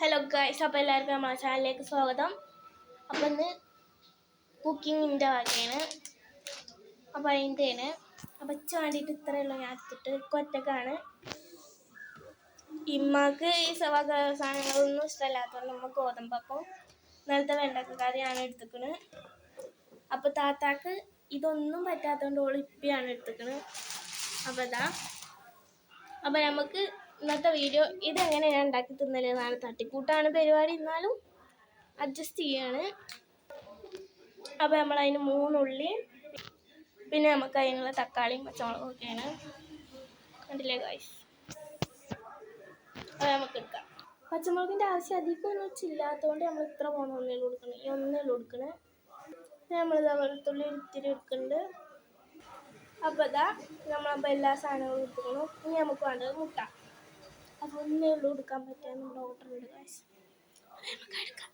Hello guys അപ്പോൾ എല്ലാവർക്കും നമ്മുടെ ചാനലിലേക്ക് സ്വാഗതം. അപ്പം ഇന്ന് കുക്കിങ്ങിന്റെ വകയാണ്. അപ്പോൾ അതിന്റെയാണ് അപ്പം ഇച്ച വേണ്ടിയിട്ട് ഇത്രയുള്ള ഞാൻ എടുത്തിട്ട് കൊറ്റക്കാണ് ഇമ്മക്ക് ഈ സവാക വക സാധനങ്ങളൊന്നും ഇഷ്ടമല്ലാത്തതുകൊണ്ട് നമ്മൾ ഗോതമ്പപ്പം നേരത്തെ വെണ്ടക്കക്കറിയാണ് എടുത്തിക്കണ്. അപ്പോൾ താത്താക്ക് ഇതൊന്നും പറ്റാത്തതുകൊണ്ട് ഓൾ ഇപ്പിയാണ് എടുത്തിക്കണ്. അപ്പോൾ ഇതാ. അപ്പോൾ നമുക്ക് ഇന്നത്തെ വീഡിയോ ഇതെങ്ങനെ ഞാൻ ഉണ്ടാക്കി തിന്നലെന്നാണ് തട്ടിക്കൂട്ടാണ് പരിപാടി. എന്നാലും അഡ്ജസ്റ്റ് ചെയ്യാണ്. അപ്പോൾ നമ്മൾ അതിന് മൂന്നുള്ളി പിന്നെ നമുക്ക് അതിനുള്ള തക്കാളിയും പച്ചമുളകും ഒക്കെയാണ്. കണ്ടില്ലേ ഗൈസ് അത് നമുക്ക് എടുക്കാം. പച്ചമുളകിന്റെ ആവശ്യം അധികം ഒന്നും വെച്ചില്ലാത്തതുകൊണ്ട് നമ്മൾ ഇത്ര ഉള്ളിൽ കൊടുക്കണം? ഈ ഒന്നേ കൊടുക്കണേ. നമ്മളിതാ വെളുത്തുള്ളി ഇത്തിരി എടുക്കുന്നുണ്ട്. അപ്പോൾ ഇതാ നമ്മളപ്പോൾ എല്ലാ സാധനങ്ങളും എടുക്കുന്നു ഇനി നമുക്ക് വേണ്ടത് മുട്ട. ഒന്നേ ഉള്ളൂ എടുക്കാൻ പറ്റാന്നുള്ള ഓർഡർ ഉണ്ട് നമുക്ക് എടുക്കാം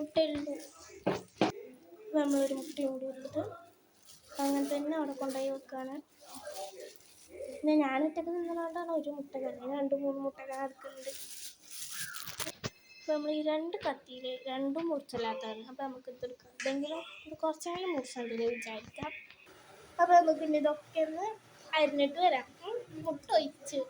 മുട്ടയുള്ളൂ നമ്മളൊരു മുട്ടയും കൂടി എടുത്തിട്ട് അങ്ങനെ തന്നെ അവിടെ കൊണ്ടുപോയി വെക്കുകയാണ് പിന്നെ ഞാനൊറ്റക്ക് നിന്നതുകൊണ്ടാണ് ഒരു മുട്ട കറി. രണ്ട് മൂന്ന് മുട്ട അപ്പോൾ നമ്മൾ ഈ രണ്ട് കത്തിയിൽ രണ്ടും മുറിച്ചല്ലാത്തതാണ്. അപ്പോൾ നമുക്ക് ഇത് എടുക്കാം. ഇതെങ്കിലും ഇത് കുറച്ചാലും മുറിച്ചുണ്ടെങ്കിൽ വിചാരിക്കാം. അപ്പോൾ നമുക്ക് ഇനി ഇതൊക്കെ ഒന്ന് അരിഞ്ഞിട്ട് വരാം. ഉം. മുട്ട ഒഴിച്ച്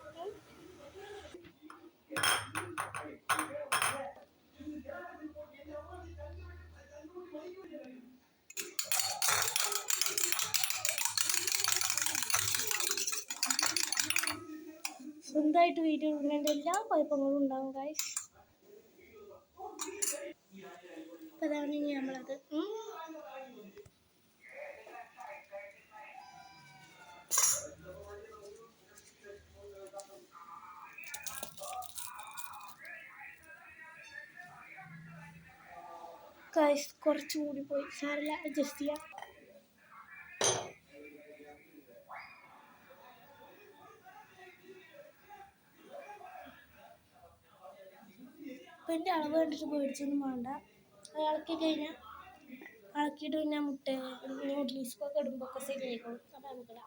സ്വന്തമായിട്ട് വീഡിയോ ഇടുന്നതിന്റെ എല്ലാ കുഴപ്പങ്ങളും ഉണ്ടാവും ഗായ്സ് അപ്പോൾ അതാണ് ഇനി നമ്മളത്. ഗൈസ് കുറച്ച് കൂടി പോയി. സാറില്ല അഡ്ജസ്റ്റ് ചെയ്യാം. എന്റെ അളവ് കണ്ടിട്ട് പേടിച്ചൊന്നും വേണ്ട. അത് ഇളക്കി കഴിഞ്ഞാൽ ഇളക്കിയിട്ട് പിന്നെ മുട്ട നൂഡിൽസൊക്കെ ഇടുമ്പോൾ ഒക്കെ ശരിയായിക്കോളും അപ്പം നമുക്കിടാം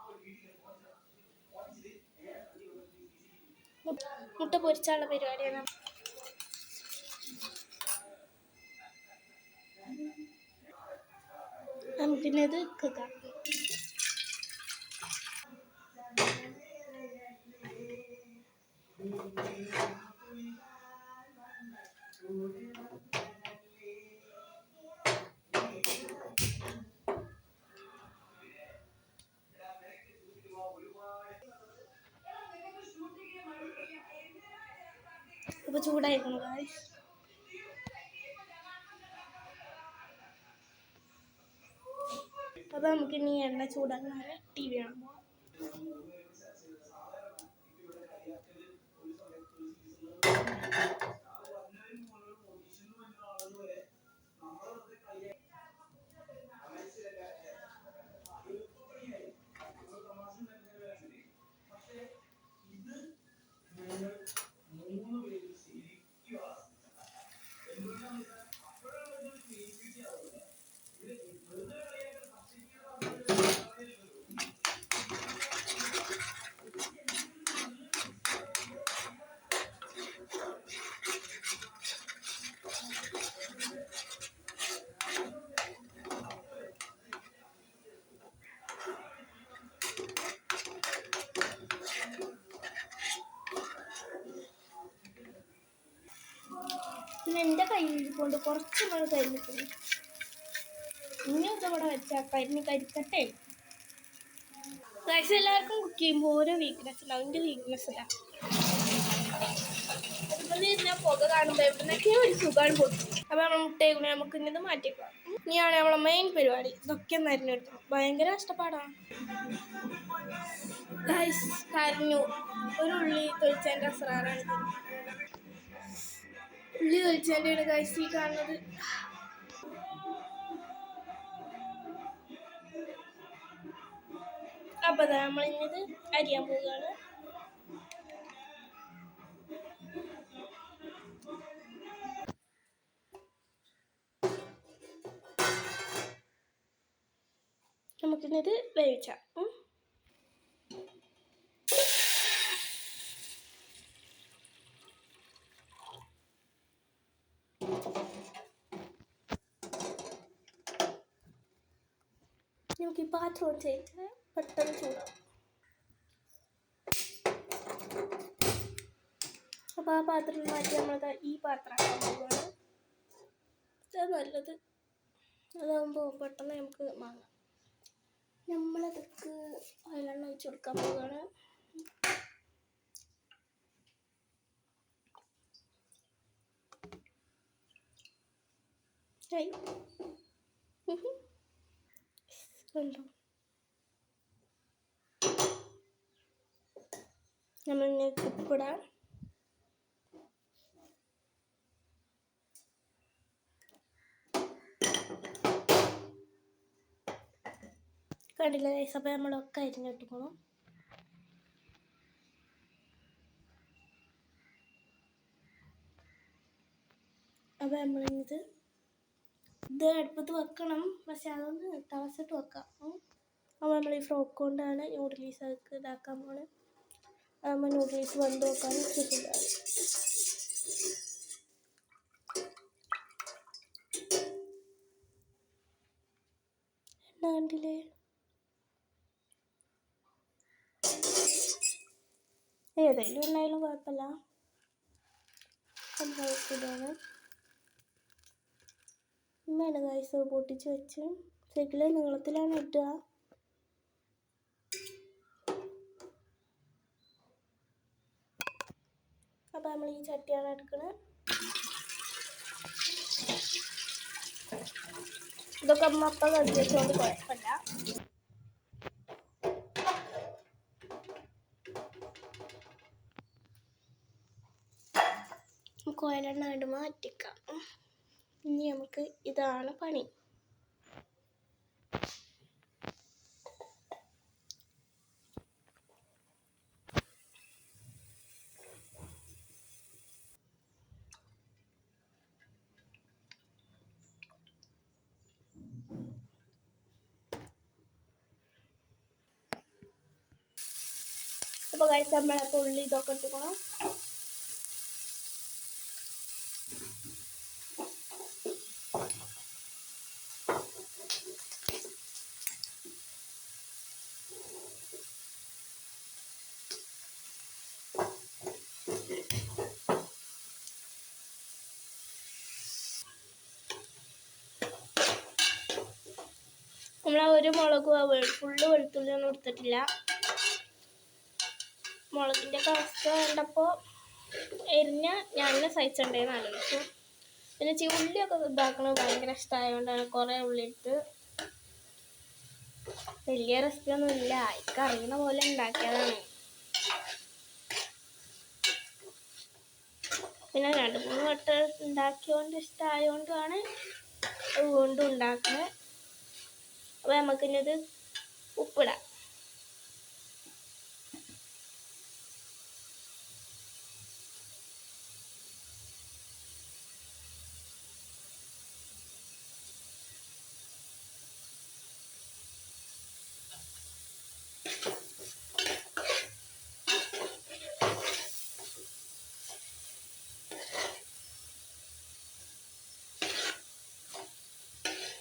മുട്ട പൊരിച്ചാലുള്ള പരിപാടിയാണ്. നമുക്കിനി ഇത് കേൾക്കാം ഇപ്പൊ ചൂടായിരിക്കണം ഗായ്സ് അപ്പൊ നമുക്ക് ഇനി എണ്ണ ചൂടാക്കാൻ ടി വി കാണാൻ എന്റെ കയ്യിൽ കൊണ്ട് കുറച്ച് മഴ കരിഞ്ഞിട്ടുണ്ട് ഇനിയും ഇവിടെ വെച്ചാൽ കരിഞ്ഞ് കരിക്കട്ടെ. ഗൈസ് എല്ലാവർക്കും കുക്ക് ചെയ്യുമ്പോൾ ഓരോ വീക്ക്നെസ് ഉണ്ടാവും എന്റെ വീക്ക്നെസ് ഇല്ല. അതുപോലെ തന്നെ പുക കാണുമ്പോൾ എവിടുന്നൊക്കെ ഒരു സുഖമാണ് പൊട്ടും അപ്പോൾ നമ്മൾ മുട്ടയെ നമുക്ക് ഇന്നത് മാറ്റിക്കാം ഇനിയാണ് നമ്മളെ മെയിൻ പരിപാടി. ഇതൊക്കെ ഒന്ന് അരിഞ്ഞെടുക്കണം ഭയങ്കര കഷ്ടപ്പാടാണ് ഗൈസ് കരഞ്ഞു. ഒരു ഉള്ളി തൊഴിച്ചതിന്റെ അസ്രാറാണ്. ഉള്ളി കളിച്ചാലാണ് ഗൈസ് ഈ കാണുന്നത്. അതാ നമ്മളിന്നത് അരിയാൻ പോവുകയാണ്. നമുക്കിന്നത് വേവിച്ചാം. നമുക്ക് ഈ പാത്രം ഒഴിച്ച് പെട്ടെന്ന് ചൂടാവും അപ്പോൾ ആ പാത്രം മാറ്റി നമ്മളത് ഈ പാത്രമാക്കാൻ നല്ലത് അതാകുമ്പോൾ പെട്ടെന്ന് നമുക്ക് വാങ്ങാം നമ്മളതൊക്കെ അതിലെണ്ണ ഒഴിച്ച് കൊടുക്കാൻ പോവുകയാണ് ഹേയ്. കണ്ടോ നമ്മൾ ഉപ്പിടാം കണ്ടില്ല ഗൈസ് അപ്പോൾ നമ്മളൊക്കെ അരിഞ്ഞിട്ടുക്കണം അപ്പോൾ നമ്മളിത് ഇത് അടുപ്പത്ത് വെക്കണം. പക്ഷെ അതൊന്ന് തവസിട്ട് വെക്കാം. അപ്പോൾ നമ്മൾ ഈ ഫ്രോക്ക് കൊണ്ടാണ് നൂഡിൽസ് അതൊക്കെ ഇതാക്കാൻ പോണത് നമ്മൾ നൂഡിൽസ് വന്ന് എന്നാ കണ്ടില്ലേ? ഏതെങ്കിലും ഉണ്ടായാലും കുഴപ്പമില്ല. സംഭവിക്കുന്നതാണ് ഉമ്മയാണ് കായ്സ് പൊട്ടിച്ച് വെച്ച്. ശരിക്കും നീളത്തിലാണ് ഇട്ടുക അപ്പം നമ്മൾ ഈ ചട്ടിയാണ് എടുക്കുന്നത് ഇതൊക്കെ അമ്മ അപ്പം കണ്ടു വെച്ചുകൊണ്ട് കുഴപ്പമില്ല കോയലെണ്ണ കണ്ട് മാറ്റിക്കാം. ഇനി നമുക്ക് ഇതാണ് പണി. അപ്പോൾ കഴിച്ച് നമ്മളപ്പോൾ ഉള്ളി ഇതൊക്കെ ഇട്ടുക്കണം നമ്മൾ ആ ഒരു മുളകും ഫുള്ള് വെളുത്തുള്ളി ഒന്നും എടുത്തിട്ടില്ല. മുളകിന്റെ അവസ്ഥ കണ്ടപ്പോൾ എരിഞ്ഞ ഞാൻ സഹിച്ചിട്ടുണ്ടായിരുന്നു ആലോചിച്ചു. പിന്നെ ചി ഉള്ളിയൊക്കെ ഇതാക്കണത് ഭയങ്കര ഇഷ്ടമായതുകൊണ്ടാണ് കുറേ ഉള്ളി ഇട്ട് വലിയ റെസിപ്പി ഒന്നും ഇല്ല. എനിക്ക് അറിയുന്ന പോലെ ഉണ്ടാക്കിയതാണ് പിന്നെ രണ്ട് മൂന്ന് വട്ടം ഉണ്ടാക്കിയോണ്ട് ഇഷ്ടമായതുകൊണ്ടാണ് വീണ്ടും ഉണ്ടാക്കുന്നത് അപ്പോൾ നമുക്കിന്നത് ഉപ്പിടാം.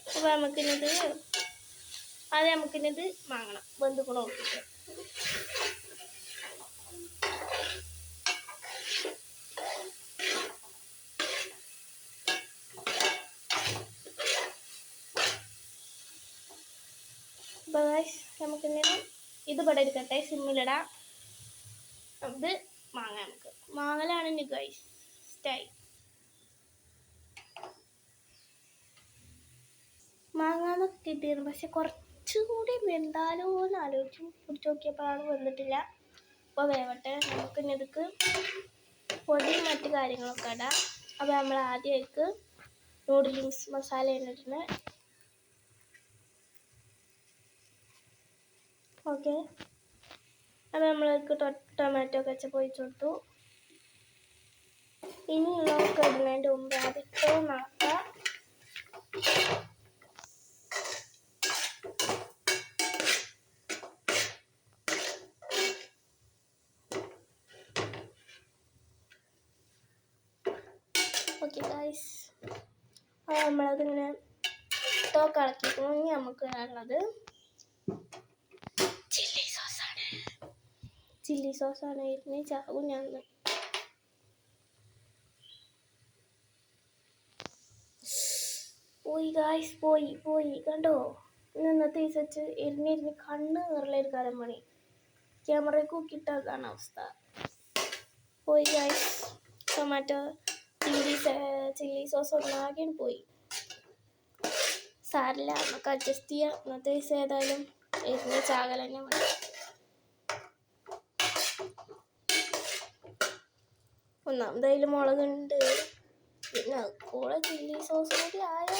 അപ്പോൾ നമുക്കിന്നത് അത് നമുക്കിന്നത് വാങ്ങണം. ബന്ധുക്കൾ നോക്കിയിട്ട് നമുക്കിങ്ങനെ ഇത് ഇവിടെ എടുക്കട്ടെ. സിമ്മിലിടാം. ഇത് മാങ്ങ നമുക്ക്. മാങ്ങലാണ് സ്റ്റൈ മാങ്ങാന്നൊക്കെ കിട്ടിയിരുന്നു. പക്ഷെ കുറച്ചുകൂടി വെന്താലോ എന്ന് ആലോചിച്ചു പിടിച്ച് നോക്കിയപ്പോഴാണ് വന്നിട്ടില്ല. അപ്പോൾ വേവട്ടെ നമുക്ക് ഇനി ഇതൊക്കെ പൊടി മറ്റു കാര്യങ്ങളൊക്കെ ഇടാം. അപ്പോൾ നമ്മൾ ആദ്യമായിട്ട് നൂഡിൽസ് മസാല ഇട്ടിട്ടുണ്ട്. ഓക്കെ അപ്പോൾ നമ്മൾക്ക് ടൊമാറ്റോ കച്ചപ്പ് ഒഴിച്ചു കൊടുത്തു. ഇനിയുള്ളതൊക്കെ ഇടുന്നതിന്റെ മുമ്പ് ആദ്യത്തെ നടക്കാം ഓക്കെ ഗൈസ് നമ്മളതിങ്ങനെ ടോക്ക് ഇളക്കിക്കണം ഇനി നമുക്ക് ഇടാനുള്ളത് ചില്ലി സോസാണ് ചില്ലി സോസാണ് വരുന്നത് ചാവും ഞാൻ പോയി ഗായ്സ് പോയി പോയി. കണ്ടോ? ഇന്നത്തെ വെച്ച് എരിഞ്ഞിരുന്ന് കണ്ണ് നിറലൊരു കാലം പണി. ക്യാമറയ്ക്ക് കിട്ടാത്തതാണ് അവസ്ഥ. പോയി guys tomato chilli chilli sauce ഒന്നാകെ പോയി. സാരില്ല നമുക്ക് അഡ്ജസ്റ്റ് ചെയ്യാം. ഇന്നത്തെ ദിവസം ഏതായാലും എരിഞ്ഞ ചാകൽ തന്നെ മതി. ഒന്നാമതായാലും മുളകുണ്ട്. പിന്നെ കൂടെ ചില്ലി സോസ് കൂടി ആയാൽ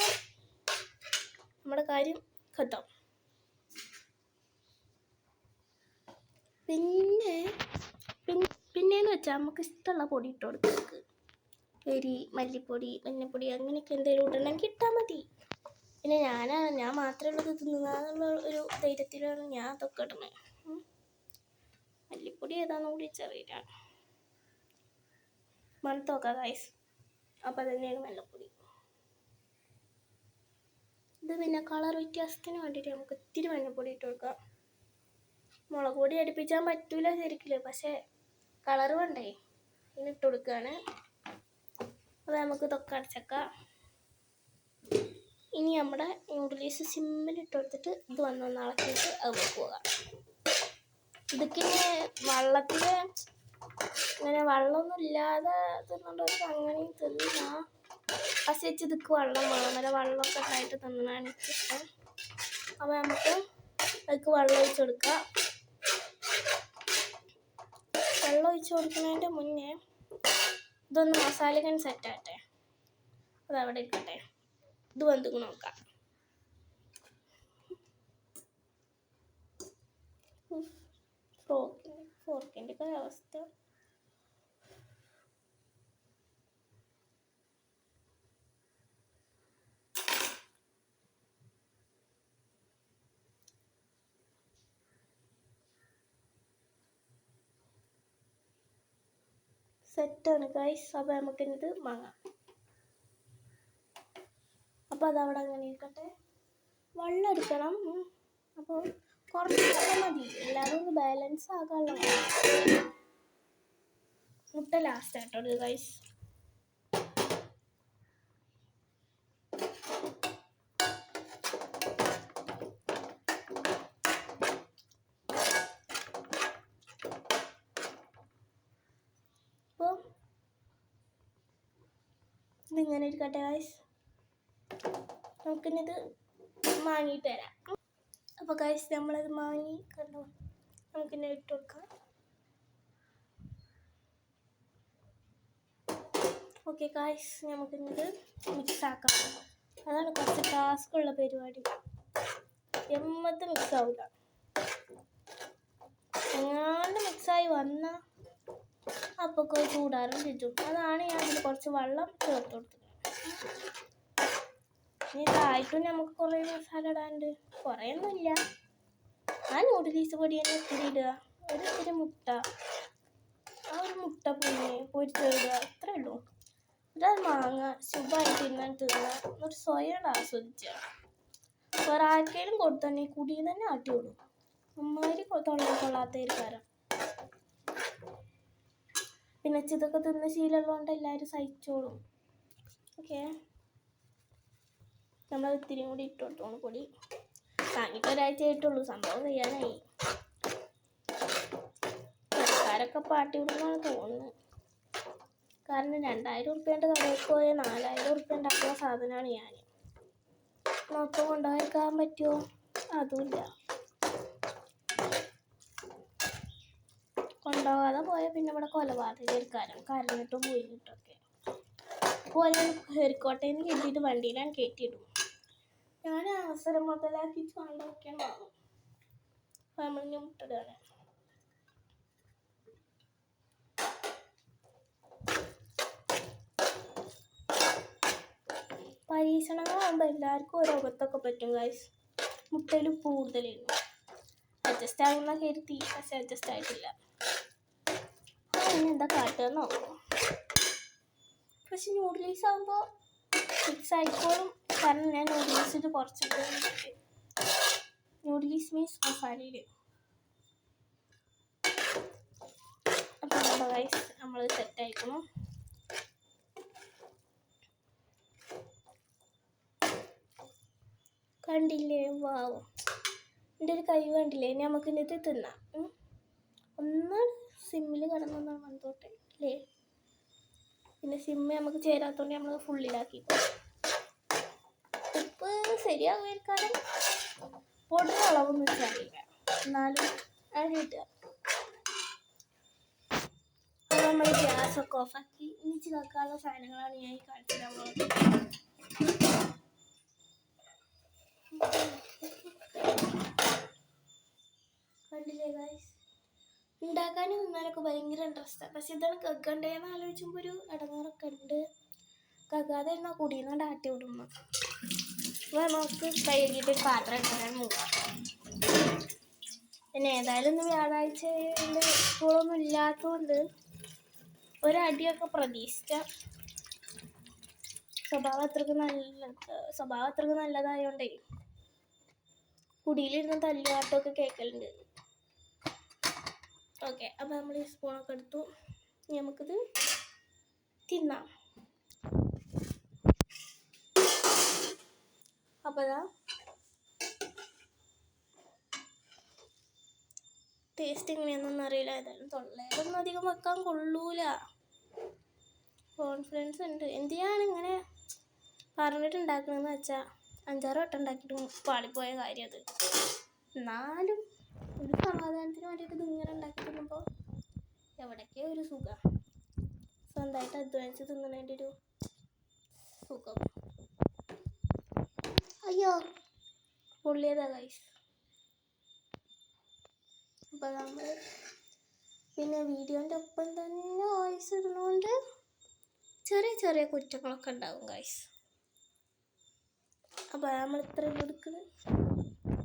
നമ്മുടെ കാര്യം കത്താം പിന്നെ പിന്നെ പിന്നെന്ന് വെച്ചാൽ നമുക്ക് ഇഷ്ടമുള്ള പൊടി ഇട്ട് എരി മല്ലിപ്പൊടി മഞ്ഞപ്പൊടി അങ്ങനെയൊക്കെ എന്തെങ്കിലും ഇടണമെങ്കിൽ ഇട്ടാൽ മതി. പിന്നെ ഞാനാണ് ഞാൻ മാത്രമേ ഉള്ളത് തിന്നുന്നുള്ള ഒരു ധൈര്യത്തിലാണ് ഞാൻ അതൊക്കെ ഉം. മല്ലിപ്പൊടി ഏതാണെന്ന് കൂടി ചെറിയ മണത്ത് നോക്കാം ഗൈസ് അപ്പം തന്നെയാണ് മല്ലപ്പൊടി ഇത് പിന്നെ കളർ വ്യത്യാസത്തിന് വേണ്ടിയിട്ട് നമുക്ക് ഇത്തിരി മഞ്ഞപ്പൊടി ഇട്ട് കൊടുക്കാം. മുളക് പൊടി അടുപ്പിച്ചാൽ പറ്റൂല ശരിക്കില്ല പക്ഷേ കളർ വേണ്ടേ? ഇനി ഇട്ട് കൊടുക്കുകയാണ് അത് നമുക്ക് ഇതൊക്കെ അടച്ചേക്കാം. ഇനി നമ്മുടെ സിമ്മിൽ ഇട്ട് കൊടുത്തിട്ട് ഇത് വന്നൊന്ന് ഇളക്കിയിട്ട് അത് വെക്കുക ഇതൊക്കെ വള്ളത്തിൽ അങ്ങനെ വെള്ളമൊന്നും ഇല്ലാതെ തിന്നുണ്ടവർക്ക് അങ്ങനെയും തിന്നാ പക്ഷേ ഇതൊക്കെ വെള്ളം വേണം നല്ല വെള്ളമൊക്കെ ഉണ്ടായിട്ട് തിന്നണതാണ് എനിക്കിഷ്ടം അപ്പോൾ നമുക്ക് അതിക്ക് വെള്ളം ഒഴിച്ച് കൊടുക്കാം. വെള്ളം ഒഴിച്ച് കൊടുക്കുന്നതിന്റെ മുന്നേ ഇതൊന്ന് ആട്ടെ അത് അവിടെ ഇരിക്കട്ടെ. ഇത് വന്നു നോക്കാം. ഫോർക്കിന്റെ ഫോർക്കിന്റെ ഒക്കെ അവസ്ഥ. സെറ്റാണ്. ഗൈസ് അപ്പോൾ നമുക്കിത് വാങ്ങാം. അപ്പോൾ അതവിടെ അങ്ങനെ ഇരിക്കട്ടെ. വെള്ളം എടുക്കണം. അപ്പോൾ കുറച്ച് വെള്ളം മതി. എല്ലാവരും ബാലൻസ് ആകാനുള്ള മുട്ട ലാസ്റ്റ് ആയിട്ടുണ്ട് ഗൈസ് അപ്പോൾ ഇതിങ്ങനെ ഇരിക്കട്ടെ ഗൈസ് നമുക്കിന്നത് മാങ്ങിയിട്ട് തരാം അപ്പോൾ ഗൈസ് നമ്മളത് മാങ്ങി കണ്ടോ? നമുക്കിന്നെ ഇട്ട് കൊടുക്കാം. ഓക്കെ ഗൈസ് നമുക്കിന്നത് മിക്സ് ആക്കാം. അതാണ് കുറച്ച് ടാസ്ക് ഉള്ള പരിപാടി. എമ്മത്ത് മിക്സ് ആവില്ല എങ്ങാണ്ട് മിക്സായി വന്ന അപ്പോൾ ചൂടാറും ചുറ്റും അതാണ് ഞാൻ കുറച്ച് വെള്ളം ചേർത്ത് കൊടുത്തത്. ഇതായിട്ടും നമുക്ക് കുറേ മസാല ഇടാണ്ട്. കുറേ ഒന്നുമില്ല ആ നൂഡിൽസ് പൊടി തന്നെ ഇത്തിരി ഇടുക. ഒരു ഇത്തിരി മുട്ട. ആ ഒരു മുട്ട പുഴുങ്ങി പൊരിച്ചിടുക അത്രേ ഉള്ളൂ. ഇതാ മാങ്ങ ശുഭമായി തിന്നാൻ തിന്ന ഒരു സ്വയം ആസ്വദിച്ചാണ് വേറെ ആർക്കെങ്കിലും കൊടുത്തന്നെ കുടിയിൽ തന്നെ ആട്ടി വിടും. അമ്മാതിരി തൊള്ള കൊള്ളാത്ത ഒരു കാരം പിന്നെ ഇതൊക്കെ തിന്ന ശീലമുള്ളതുകൊണ്ട് എല്ലാവരും സഹിച്ചോളും. ഓക്കെ. നമ്മൾ ഇത്തിരി കൂടി ഇട്ട് കൊടുത്തോളൂ പൊടി. വാങ്ങിയിട്ട് ഒരാഴ്ച ആയിട്ടുള്ളൂ സംഭവം ചെയ്യാനായി. സർക്കാരൊക്കെ പാട്ടി വിടുന്നാണ് തോന്നുന്നത്. കാരണം രണ്ടായിരം ഉറുപ്പ്യന്റെ കടയിൽ പോയ നാലായിരം ഉറുപ്പ്യ ഉണ്ടാക്കുന്ന സാധനമാണ് ഞാൻ. മൊത്തം കൊണ്ടുപോയിരിക്കാൻ പറ്റുമോ? അതുമില്ല. കൊണ്ടുപോകാതെ പോയാൽ പിന്നെ ഇവിടെ കൊലപാതകം എടുക്കാനും കരഞ്ഞിട്ടും പോയിട്ടൊക്കെ. പോലെ ഹെറിക്കോട്ടയിൽ നിന്ന് കെട്ടിയിട്ട് വണ്ടിയിലാണ് കയറ്റിയിടും ഞാൻ അവസരം മുതലാക്കി കണ്ടൊക്കെയാണ് വാങ്ങും പരീക്ഷണങ്ങളാകുമ്പോൾ എല്ലാവർക്കും ഒരു പറ്റും ഗൈസ് മുട്ടയിൽ കൂടുതലായിരുന്നു അഡ്ജസ്റ്റ് ആകുന്ന കരുതി പക്ഷെ അഡ്ജസ്റ്റ് ആയിട്ടില്ല. എന്താ കാട്ടുക കാട്ടുകയെന്നോ പക്ഷെ നൂഡിൽസ് ആകുമ്പോൾ മിക്സ് ആയിക്കോളും. കാരണം ഞാൻ നൂഡിൽസ് ഇത് കുറച്ചിട്ട് നൂഡിൽസ് മീൻസ് മസാലയിൽ ഗൈസ് നമ്മൾ സെറ്റ് ആയിക്കണം. കണ്ടില്ലേ? വാവും എന്റെ ഒരു കൈ കണ്ടില്ലേ? ഇനി നമുക്ക് ഇത് തിന്നാം. ഒന്ന് സിമ്മിൽ കിടന്നൊന്നാണ് വന്നോട്ടെ. അല്ലേ പിന്നെ സിമ്മ് നമുക്ക് ചേരാത്തോണ്ട് നമ്മൾ ഫുള്ളിലാക്കി. ഉപ്പ് ശരിയാകുമായിരിക്കാനും പൊടി അളവൊന്നും വെച്ചറിയില്ല എന്നാലും നമ്മൾ ഗ്യാസൊക്കെ ഓഫാക്കി ഇനിച്ച് വെക്കാനുള്ള സാധനങ്ങളാണ് ഞാൻ ഈ കാണിച്ചത് നമ്മളോട്. കണ്ടില്ലേ ഗൈസ് ഉണ്ടാക്കാനും തിന്നാനൊക്കെ ഭയങ്കര ഇൻട്രസ്റ്റാണ് പക്ഷെ ഇതാണ് കേൾക്കണ്ടേന്ന് ആലോചിക്കുമ്പോൾ ഒരു ഇടങ്ങാറൊക്കെ ഉണ്ട്. കേൾക്കാതെ ഇരുന്നാൽ കുടിയെന്നാണ്ട് ആട്ടി വിടുന്നു. അപ്പോൾ നമുക്ക് കഴുകിയിട്ട് ഒരു പാത്രം എടുക്കാൻ പോകാം പിന്നെ ഏതായാലും ഇന്ന് വ്യാഴാഴ്ച സ്കൂളൊന്നും ഇല്ലാത്തതുകൊണ്ട് ഒരടിയൊക്കെ പ്രതീക്ഷിച്ച സ്വഭാവം അത്രയ്ക്ക് നല്ല സ്വഭാവം അത്രയ്ക്ക് നല്ലതായോണ്ടേ കുടിയിലിരുന്ന് തല്ലുകാട്ടമൊക്കെ കേൾക്കലുണ്ട് ഓക്കെ അപ്പോൾ നമ്മൾ ഈ സ്പൂണൊക്കെ എടുത്തു. നമുക്കിത് തിന്നാം. അപ്പോൾ ഇതാ. ടേസ്റ്റ് എങ്ങനെയാണെന്നൊന്നും അറിയില്ല. ഏതായാലും തൊള്ളയിലൊന്നും അധികം വെക്കാൻ കൊള്ളൂല. കോൺഫിഡൻസ് ഉണ്ട്. എന്ത് ഇങ്ങനെ പറഞ്ഞിട്ടുണ്ടാക്കണമെന്ന് വെച്ചാൽ അഞ്ചാറ് വട്ടം ഉണ്ടാക്കിയിട്ട് പാളിപ്പോയ കാര്യം അത്. എന്നാലും ഒരു സമാധാനത്തിന് വേണ്ടിയിട്ട് ഇതിങ്ങനെ ഉണ്ടാക്കി തിന്നുമ്പോൾ എവിടൊക്കെ ഒരു സുഖം. സ്വന്തമായിട്ട് അധ്വാനിച്ച് തിന്നണതിന്റെ ഒരു സുഖം. അയ്യോ പൊള്ളിയതാ ഗൈസ് അപ്പോൾ നമ്മൾ പിന്നെ വീഡിയോന്റെ ഒപ്പം തന്നെ വോയിസ് ഇടുന്നതുകൊണ്ട് ചെറിയ ചെറിയ കുറ്റങ്ങളൊക്കെ ഉണ്ടാവും ഗൈസ് അപ്പോൾ നമ്മൾ ഇത്രയും എടുക്കുന്നത്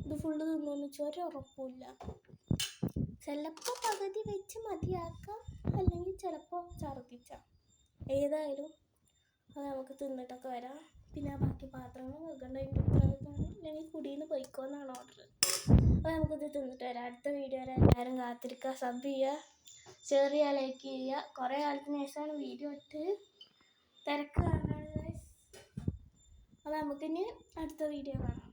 ഇത് ഫുള്ള് തിന്നുമെന്ന് വെച്ചാൽ ഒരു ഉറപ്പുമില്ല. ചിലപ്പോൾ പകുതി വെച്ച് മതിയാക്കാം. അല്ലെങ്കിൽ ചിലപ്പോൾ ഛർദ്ദിച്ചാം ഏതായാലും അത് നമുക്ക് തിന്നിട്ടൊക്കെ വരാം. പിന്നെ ബാക്കി പാത്രങ്ങൾ വെക്കേണ്ടതിന്റെ ഉത്തരവാദിത്തമാണ് അല്ലെങ്കിൽ കുടിയിൽ നിന്ന് പൊയ്ക്കോന്നാണ് ഓർഡർ അപ്പോൾ നമുക്കിത് തിന്നിട്ട് വരാം. അടുത്ത വീഡിയോ വരെ എല്ലാവരും കാത്തിരിക്കുക. സബ് ചെയ്യുക. ഷെയർ ചെയ്യുക. ലൈക്ക് ചെയ്യുക. കുറേ കാലത്തിന് ശേഷമാണ് വീഡിയോ ഇട്ട് തിരക്ക് കാണാൻ. അപ്പോൾ നമുക്കിനി അടുത്ത വീഡിയോ കാണാം.